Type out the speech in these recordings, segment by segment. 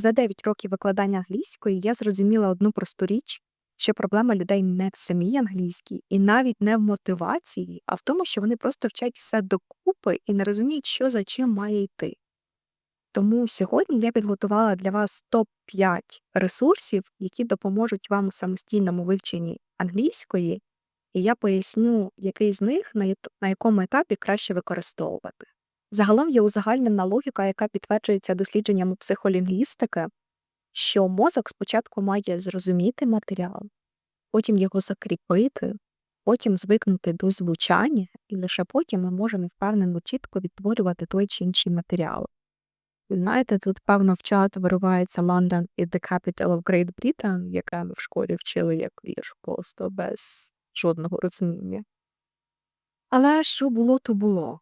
За 9 років викладання англійської я зрозуміла одну просту річ, що проблема людей не в самій англійській і навіть не в мотивації, а в тому, що вони просто вчать все докупи і не розуміють, що за чим має йти. Тому сьогодні я підготувала для вас топ-5 ресурсів, які допоможуть вам у самостійному вивченні англійської, і я поясню, який з них на, якому етапі краще використовувати. Загалом є узагальнена логіка, яка підтверджується дослідженнями психолінгвістики, що мозок спочатку має зрозуміти матеріал, потім його закріпити, потім звикнути до звучання, і лише потім ми можемо впевнено чітко відтворювати той чи інший матеріал. Знаєте, тут певно в чат виривається London is the capital of Great Britain, яке ми в школі вчили як вірш, просто без жодного розуміння. Але що було, то було.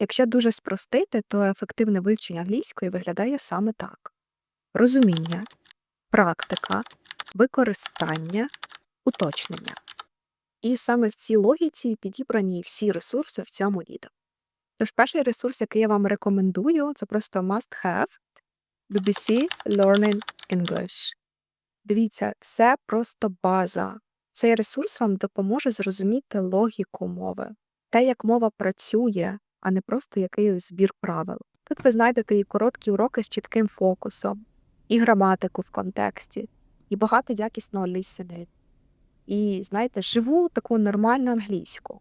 Якщо дуже спростити, то ефективне вивчення англійської виглядає саме так: розуміння, практика, використання, уточнення. І саме в цій логіці підібрані всі ресурси в цьому відео. Тож перший ресурс, який я вам рекомендую, це просто must have BBC Learning English. Дивіться, це просто база. Цей ресурс вам допоможе зрозуміти логіку мови, те, як мова працює, а не просто якийсь збір правил. Тут ви знайдете і короткі уроки з чітким фокусом, і граматику в контексті, і багато якісного listening. І, знаєте, живу таку нормальну англійську.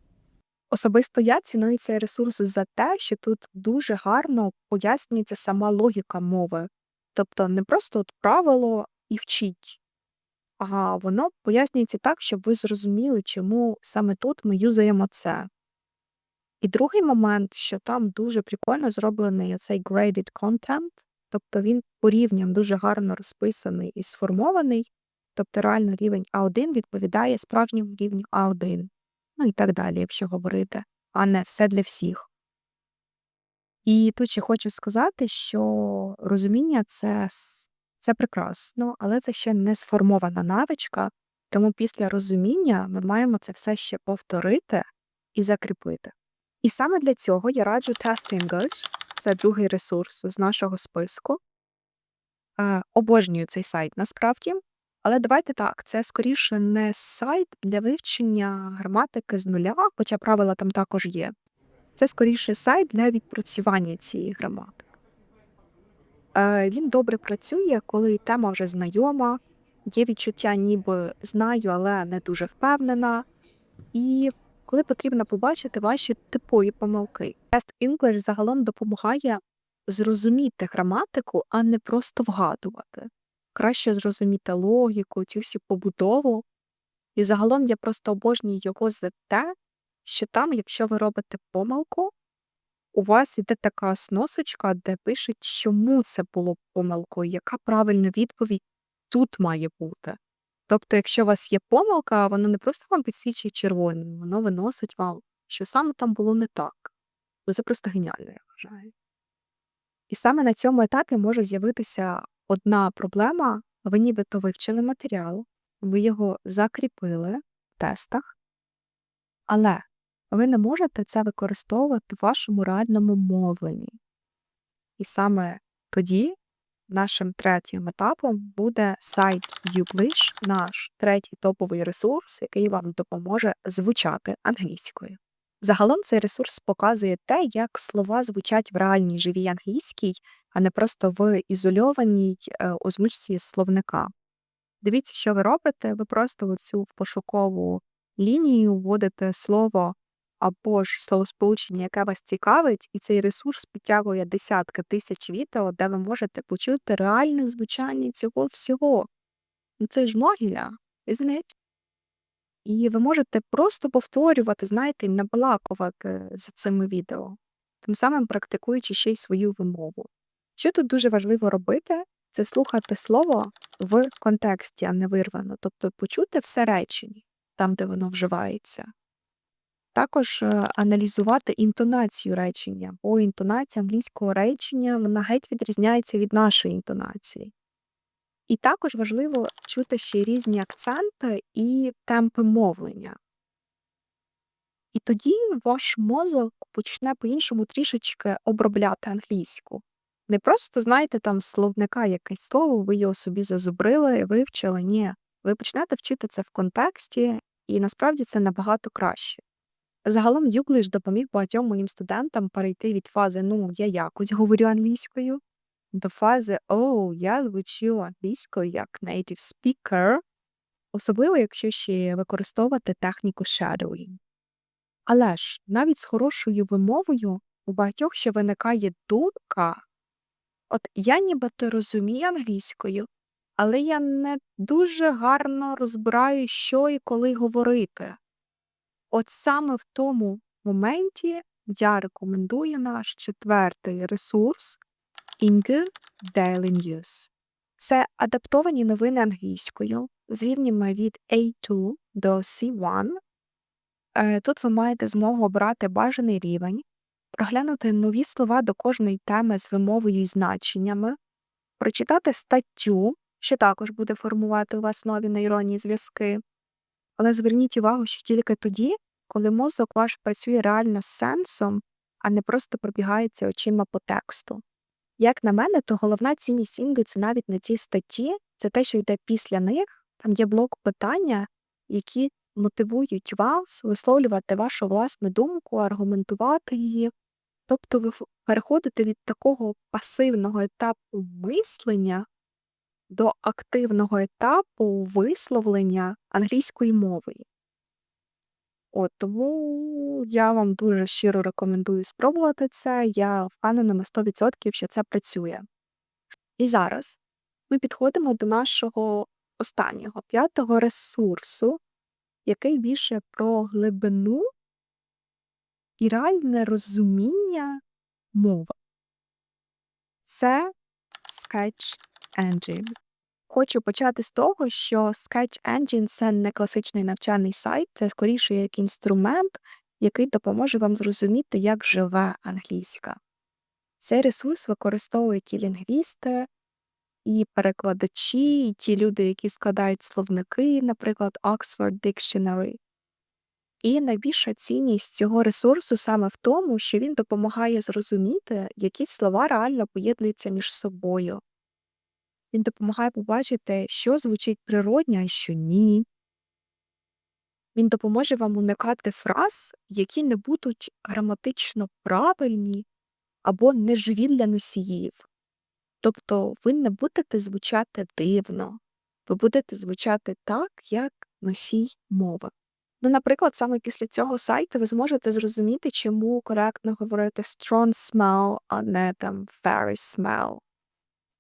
Особисто я ціную цей ресурс за те, що тут дуже гарно пояснюється сама логіка мови. Тобто не просто от правило і вчіть, а воно пояснюється так, щоб ви зрозуміли, чому саме тут ми юзаємо це. І другий момент, що там дуже прикольно зроблений цей graded content, тобто він по рівням дуже гарно розписаний і сформований, тобто реально рівень А1 відповідає справжньому рівню А1 ну і так далі, якщо говорити, а не все для всіх. І тут ще хочу сказати, що розуміння це, це прекрасно, але це ще не сформована навичка, тому після розуміння ми маємо це все ще повторити і закріпити. І саме для цього я раджу Test English, це другий ресурс з нашого списку. Е, обожнюю цей сайт насправді. Але давайте так, це скоріше не сайт для вивчення граматики з нуля, хоча правила там також є. Це скоріше сайт для відпрацювання цієї граматики. Е, він добре працює, коли тема вже знайома, є відчуття, ніби знаю, але не дуже впевнена. І коли потрібно побачити ваші типові помилки. Тест English загалом допомагає зрозуміти граматику, а не просто вгадувати краще зрозуміти логіку, цю всю побудову. І загалом я просто обожнюю його за те, що там, якщо ви робите помилку, у вас іде така сносочка, де пишуть, чому це було помилкою, яка правильна відповідь тут має бути. Тобто, якщо у вас є помилка, воно не просто вам підсвічує червоним, воно виносить вам, що саме там було не так. Бо Це просто геніально, я вважаю. І саме на цьому етапі може з'явитися одна проблема: ви нібито вивчили матеріал, ви його закріпили в тестах, але ви не можете це використовувати в вашому реальному мовленні. І саме тоді нашим третім етапом буде сайт Ublish, наш третій топовий ресурс, який вам допоможе звучати англійською. Загалом цей ресурс показує те, як слова звучать в реальній живій англійській, а не просто в ізольованій е, озвучці словника. Дивіться, що ви робите. Ви просто оцю в пошукову лінію вводите слово або ж словосполучення, яке вас цікавить, і цей ресурс підтягує десятки тисяч відео, де ви можете почути реальне звучання цього всього. Ну це ж магія, isn't it? І ви можете просто повторювати, знаєте, і наbalакувати за цими відео, тим самим практикуючи ще й свою вимову. Що тут дуже важливо робити, це слухати слово в контексті, а не вирвано, тобто почути все речення там, де воно вживається. Також е, аналізувати інтонацію речення, бо інтонація англійського речення вона геть відрізняється від нашої інтонації. І також важливо чути ще різні акценти і темпи мовлення. І тоді ваш мозок почне по-іншому трішечки обробляти англійську. Не просто, знаєте, там словника якесь слово, ви його собі зазубрили, вивчили. Ні. Ви почнете вчити це в контексті, і насправді це набагато краще. Загалом Юглиш допоміг багатьом моїм студентам перейти від фази ну, я якось говорю англійською до фази О, я звучу англійською як native speaker, особливо якщо ще використовувати техніку shadowing. Але ж навіть з хорошою вимовою у багатьох ще виникає думка, от я нібито розумію англійською, але я не дуже гарно розбираю, що і коли говорити. От саме в тому моменті я рекомендую наш четвертий ресурс Inge Daily News. Це адаптовані новини англійською з рівнями від A2 до C1. Е, Тут ви маєте змогу обрати бажаний рівень, проглянути нові слова до кожної теми з вимовою і значеннями, прочитати статтю, що також буде формувати у вас нові нейронні зв'язки. Але зверніть увагу, що тільки тоді, коли мозок ваш працює реально з сенсом, а не просто пробігається очима по тексту. Як на мене, то головна цінність це навіть не ці статті, це те, що йде після них, там є блок питання, які мотивують вас висловлювати вашу власну думку, аргументувати її. Тобто ви переходите від такого пасивного етапу мислення до активного етапу висловлення англійської мови. От тому я вам дуже щиро рекомендую спробувати це. Я впевнена на 100%, що це працює. І зараз ми підходимо до нашого останнього п'ятого ресурсу, який більше про глибину і реальне розуміння мови. Це Sketch Engine. Хочу почати з того, що Sketch Engine це не класичний навчальний сайт, це скоріше як інструмент, який допоможе вам зрозуміти, як живе англійська. Цей ресурс використовують і лінгвісти, і перекладачі, і ті люди, які складають словники, наприклад, Oxford Dictionary. І найбільша цінність цього ресурсу саме в тому, що він допомагає зрозуміти, які слова реально поєднуються між собою. Він допомагає побачити, що звучить природньо, а що ні. Він допоможе вам уникати фраз, які не будуть граматично правильні або неживі для носіїв. Тобто ви не будете звучати дивно, ви будете звучати так, як носій мови. Ну, наприклад, саме після цього сайту ви зможете зрозуміти, чому коректно говорити strong smell, а не там very smell.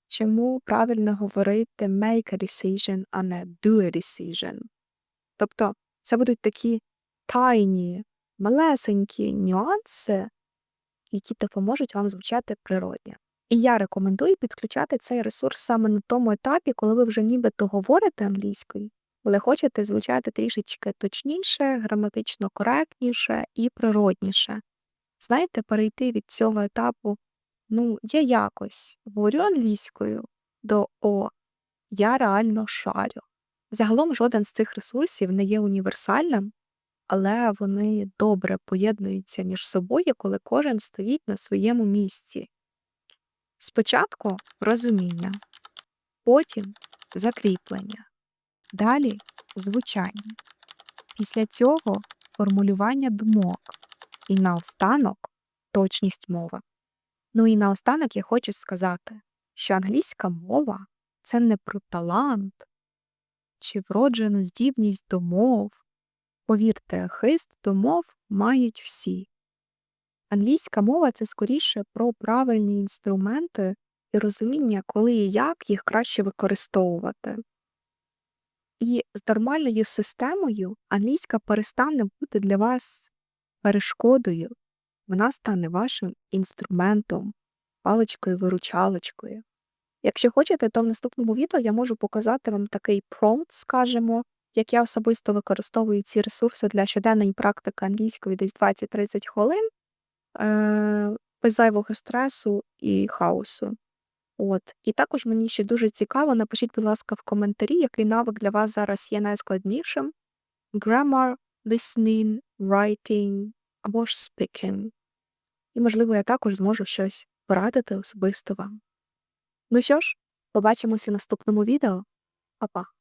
Чому правильно говорити make a decision, а не do a decision. Тобто це будуть такі тайні, малесенькі нюанси, які допоможуть вам звучати природньо. І я рекомендую підключати цей ресурс саме на тому етапі, коли ви вже нібито говорите англійською, але хочете звучати трішечки точніше, граматично коректніше і природніше. Знаєте, перейти від цього етапу, ну, я якось говорю англійською до О, я реально шарю. Загалом жоден з цих ресурсів не є універсальним, але вони добре поєднуються між собою, коли кожен стоїть на своєму місці. Спочатку розуміння, потім закріплення, далі звучання. Після цього формулювання думок і наостанок точність мови. Ну і наостанок я хочу сказати, що англійська мова це не про талант чи вроджену здібність до мов. Повірте, хист до мов мають всі. Англійська мова це скоріше про правильні інструменти і розуміння, коли і як їх краще використовувати. І з нормальною системою англійська перестане бути для вас перешкодою, вона стане вашим інструментом, паличкою-виручалочкою. Якщо хочете, то в наступному відео я можу показати вам такий промпт, скажімо, як я особисто використовую ці ресурси для щоденної практики англійської десь 20-30 хвилин, е, без зайвого стресу і хаосу. От. І також мені ще дуже цікаво, напишіть, будь ласка, в коментарі, який навик для вас зараз є найскладнішим: grammar, listening, writing або ж speaking. І, можливо, я також зможу щось порадити особисто вам. Ну що ж, побачимось у наступному відео. Па-па!